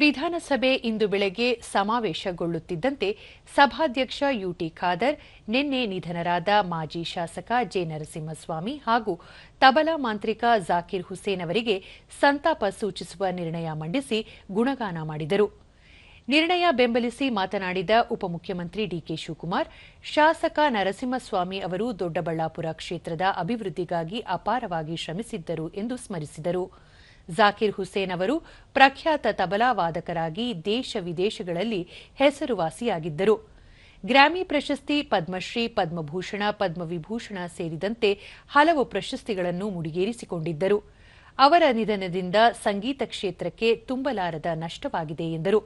ವಿಧಾನಸಭೆ ಇಂದು ಬೆಳಗ್ಗೆ ಸಮಾವೇಶಗೊಳ್ಳುತ್ತಿದ್ದಂತೆ ಸಭಾಧ್ಯಕ್ಷ ಯುಟಿ ಖಾದರ್, ನಿನ್ನೆ ನಿಧನರಾದ ಮಾಜಿ ಶಾಸಕ ಜೆ ನರಸಿಂಹಸ್ವಾಮಿ ಹಾಗೂ ತಬಲಾ ಮಾಂತ್ರಿಕ ಜಾಕಿರ್ ಹುಸೇನ್ ಅವರಿಗೆ ಸಂತಾಪ ಸೂಚಿಸುವ ನಿರ್ಣಯ ಮಂಡಿಸಿ ಗುಣಗಾನ ಮಾಡಿದರು. ನಿರ್ಣಯ ಬೆಂಬಲಿಸಿ ಮಾತನಾಡಿದ ಉಪಮುಖ್ಯಮಂತ್ರಿ ಡಿಕೆ ಶಿವಕುಮಾರ್, ಶಾಸಕ ನರಸಿಂಹಸ್ವಾಮಿ ಅವರು ದೊಡ್ಡಬಳ್ಳಾಪುರ ಕ್ಷೇತ್ರದ ಅಭಿವೃದ್ಧಿಗಾಗಿ ಅಪಾರವಾಗಿ ಶ್ರಮಿಸಿದ್ದರು ಎಂದು ಸ್ಮರಿಸಿದರು. ಜಾಕಿರ್ ಹುಸೇನ್ ಅವರು ಪ್ರಖ್ಯಾತ ತಬಲಾ ವಾದಕರಾಗಿ ದೇಶ ವಿದೇಶಗಳಲ್ಲಿ ಹೆಸರುವಾಸಿಯಾಗಿದ್ದರು. ಗ್ರಾಮಿ ಪ್ರಶಸ್ತಿ, ಪದ್ಮಶ್ರೀ, ಪದ್ಮಭೂಷಣ, ಪದ್ಮವಿಭೂಷಣ ಸೇರಿದಂತೆ ಹಲವು ಪ್ರಶಸ್ತಿಗಳನ್ನು ಮುಡಿಗೇರಿಸಿಕೊಂಡಿದ್ದರು. ಅವರ ನಿಧನದಿಂದ ಸಂಗೀತ ಕ್ಷೇತ್ರಕ್ಕೆ ತುಂಬಲಾರದ ನಷ್ಟವಾಗಿದೆ ಎಂದರು.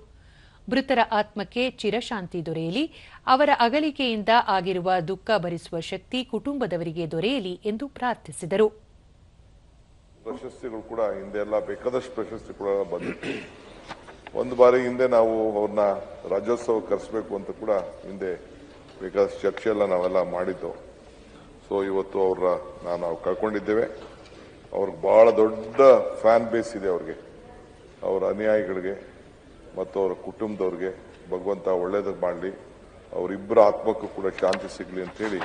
ಮೃತರ ಆತ್ಮಕ್ಕೆ ಚಿರಶಾಂತಿ ದೊರೆಯಲಿ, ಅವರ ಅಗಲಿಕೆಯಿಂದ ಆಗಿರುವ ದುಃಖ ಭರಿಸುವ ಶಕ್ತಿ ಕುಟುಂಬದವರಿಗೆ ದೊರೆಯಲಿ ಎಂದು ಪ್ರಾರ್ಥಿಸಿದರು. ಪ್ರಶಸ್ತಿಗಳು ಕೂಡ ಹಿಂದೆ ಎಲ್ಲ ಬೇಕಾದಷ್ಟು ಪ್ರಶಸ್ತಿ ಕೂಡ ಬಂದಿತ್ತು. ಒಂದು ಬಾರಿ ಹಿಂದೆ ನಾವು ಅವ್ರನ್ನ ರಾಜ್ಯೋತ್ಸವ ಕರೆಸಬೇಕು ಅಂತ ಕೂಡ ಹಿಂದೆ ಬೇಕಾದಷ್ಟು ಚರ್ಚೆ ಎಲ್ಲ ನಾವೆಲ್ಲ ಮಾಡಿದ್ದು. ಸೊ ಇವತ್ತು ಅವ್ರ ನಾವು ಕಳ್ಕೊಂಡಿದ್ದೇವೆ. ಅವ್ರಿಗೆ ಬಹಳ ದೊಡ್ಡ ಫ್ಯಾನ್ ಬೇಸ್ ಇದೆ ಅವ್ರಿಗೆ. ಅವರ ಅನುಯಾಯಿಗಳಿಗೆ ಮತ್ತು ಅವರ ಕುಟುಂಬದವ್ರಿಗೆ ಭಗವಂತ ಒಳ್ಳೇದಕ್ಕೆ ಮಾಡಲಿ. ಅವರಿಬ್ಬರ ಆತ್ಮಕ್ಕೂ ಕೂಡ ಶಾಂತಿ ಸಿಗಲಿ ಅಂತೇಳಿ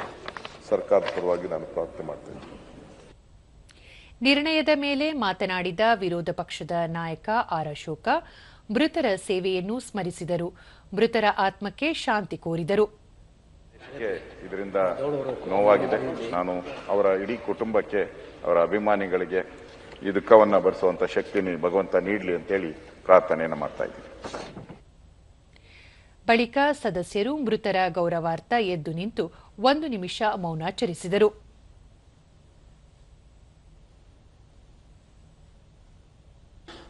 ಸರ್ಕಾರದ ಪರವಾಗಿ ನಾನು ಪ್ರಾರ್ಥನೆ ಮಾಡ್ತೇನೆ ನಿರ್ಣಯದ ಮೇಲೆ ಮಾತನಾಡಿದ ವಿರೋಧ ಪಕ್ಷದ ನಾಯಕ ಆರ್ ಅಶೋಕ ಮೃತರ ಸೇವೆಯನ್ನು ಸ್ಮರಿಸಿದರು. ಮೃತರ ಆತ್ಮಕ್ಕೆ ಶಾಂತಿ ಕೋರಿದರು. ಇದರಿಂದ ನೋವಾಗಿದೆ. ನಾನು ಅವರ ಇಡೀ ಕುಟುಂಬಕ್ಕೆ ಅವರ ಅಭಿಮಾನಿಗಳಿಗೆ ಈ ದುಃಖವನ್ನು ಭರಿಸುವಂತ ಶಕ್ತಿ ಭಗವಂತ ನೀಡಲಿ ಅಂತೇಳಿ ಪ್ರಾರ್ಥನೆಯನ್ನು ಮಾಡ್ತಾ ಇದ್ದೀನಿ. ಬಳಿಕ ಸದಸ್ಯರು ಮೃತರ ಗೌರವಾರ್ಥ ಎದ್ದು ನಿಂತು ಒಂದು ನಿಮಿಷ ಮೌನಾಚರಿಸಿದರು.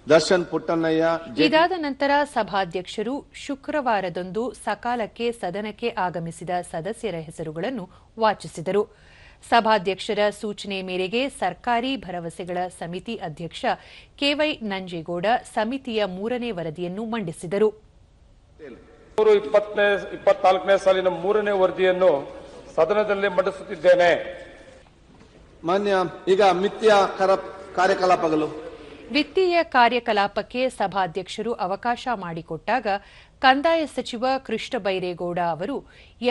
ದರ್ಶನ್ ಪುಟ್ಟಣ್ಣಯ್ಯ ಇದಾದ ನಂತರ ಸಭಾಧ್ಯಕ್ಷರು ಶುಕ್ರವಾರದಂದು ಸಕಾಲಕ್ಕೆ ಸದನಕ್ಕೆ ಆಗಮಿಸಿದ ಸದಸ್ಯರ ಹೆಸರುಗಳನ್ನು ವಾಚಿಸಿದರು. ಸಭಾಧ್ಯಕ್ಷರ ಸೂಚನೆ ಮೇರೆಗೆ ಸರ್ಕಾರಿ ಭರವಸೆಗಳ ಸಮಿತಿ ಅಧ್ಯಕ್ಷ ಕೆವೈ ನಂಜೇಗೌಡ ಸಮಿತಿಯ ಮೂರನೇ ವರದಿಯನ್ನು ಮಂಡಿಸಿದರು. ಇಪ್ಪತ್ನಾಲ್ಕನೇ ಸಾಲಿನ ಮೂರನೇ ವರದಿಯನ್ನು ಸದನದಲ್ಲಿ ಮಂಡಿಸುತ್ತಿದ್ದೇನೆ. ಮಾನ್ಯ ಈಗ ಮಿಥ್ಯ ಕರ ಕಾರ್ಯಕಲಾಪಗಳು. ವಿತ್ತೀಯ ಕಾರ್ಯಕಲಾಪಕ್ಕೆ ಸಭಾಧ್ಯಕ್ಷರು ಅವಕಾಶ ಮಾಡಿಕೊಟ್ಟಾಗ ಕಂದಾಯ ಸಚಿವ ಕೃಷ್ಣ ಬೈರೇಗೌಡ ಅವರು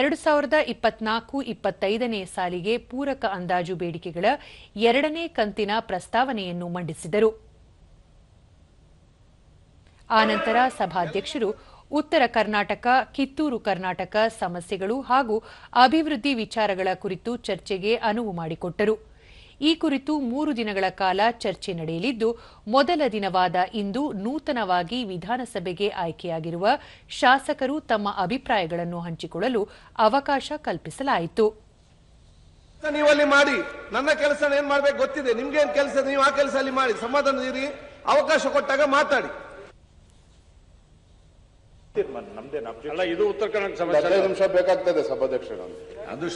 ಎರಡು ಸಾವಿರದ ಇಪ್ಪತ್ನಾಲ್ಕು ಇಪ್ಪತ್ತೈದನೇ ಸಾಲಿಗೆ ಪೂರಕ ಅಂದಾಜು ಬೇಡಿಕೆಗಳ ಎರಡನೇ ಕಂತಿನ ಪ್ರಸ್ತಾವನೆಯನ್ನು ಮಂಡಿಸಿದರು. ಆನಂತರ ಸಭಾಧ್ಯಕ್ಷರು ಉತ್ತರ ಕರ್ನಾಟಕ, ಕಿತ್ತೂರು ಕರ್ನಾಟಕ ಸಮಸ್ಯೆಗಳು ಹಾಗೂ ಅಭಿವೃದ್ಧಿ ವಿಚಾರಗಳ ಕುರಿತು ಚರ್ಚೆಗೆ ಅನುವು ಮಾಡಿಕೊಟ್ಟರು. ಈ ಕುರಿತು ಮೂರು ದಿನಗಳ ಕಾಲ ಚರ್ಚೆ ನಡೆಯಲಿದ್ದು ಮೊದಲ ದಿನವಾದ ಇಂದು ನೂತನವಾಗಿ ವಿಧಾನಸಭೆಗೆ ಆಯ್ಕೆಯಾಗಿರುವ ಶಾಸಕರು ತಮ್ಮ ಅಭಿಪ್ರಾಯಗಳನ್ನು ಹಂಚಿಕೊಳ್ಳಲು ಅವಕಾಶ ಕಲ್ಪಿಸಲಾಯಿತು. ನೀವಲ್ಲಿ ಮಾಡಿ. ನನ್ನ ಕೆಲಸ ಏನ್ ಮಾಡ್ಬೇಕು ಗೊತ್ತಿದೆ. ನಿಮ್ಗೇನ್ ಕೆಲಸ ನೀವು ಆ ಕೆಲಸ ಅಲ್ಲಿ ಮಾಡಿ. ಸಮಾಧಾನದಿರಿ ಅವಕಾಶ ಕೊಟ್ಟಾಗ ಮಾತಾಡಿ. ಅಲ್ಲ ಇದು ಉತ್ತರ ಕರ್ನಾಟಕ ಸಮಸ್ಯೆ ನಿಮಿಷ ಬೇಕಾಗ್ತದೆ ಸಭಾಧ್ಯಕ್ಷರು ಅದು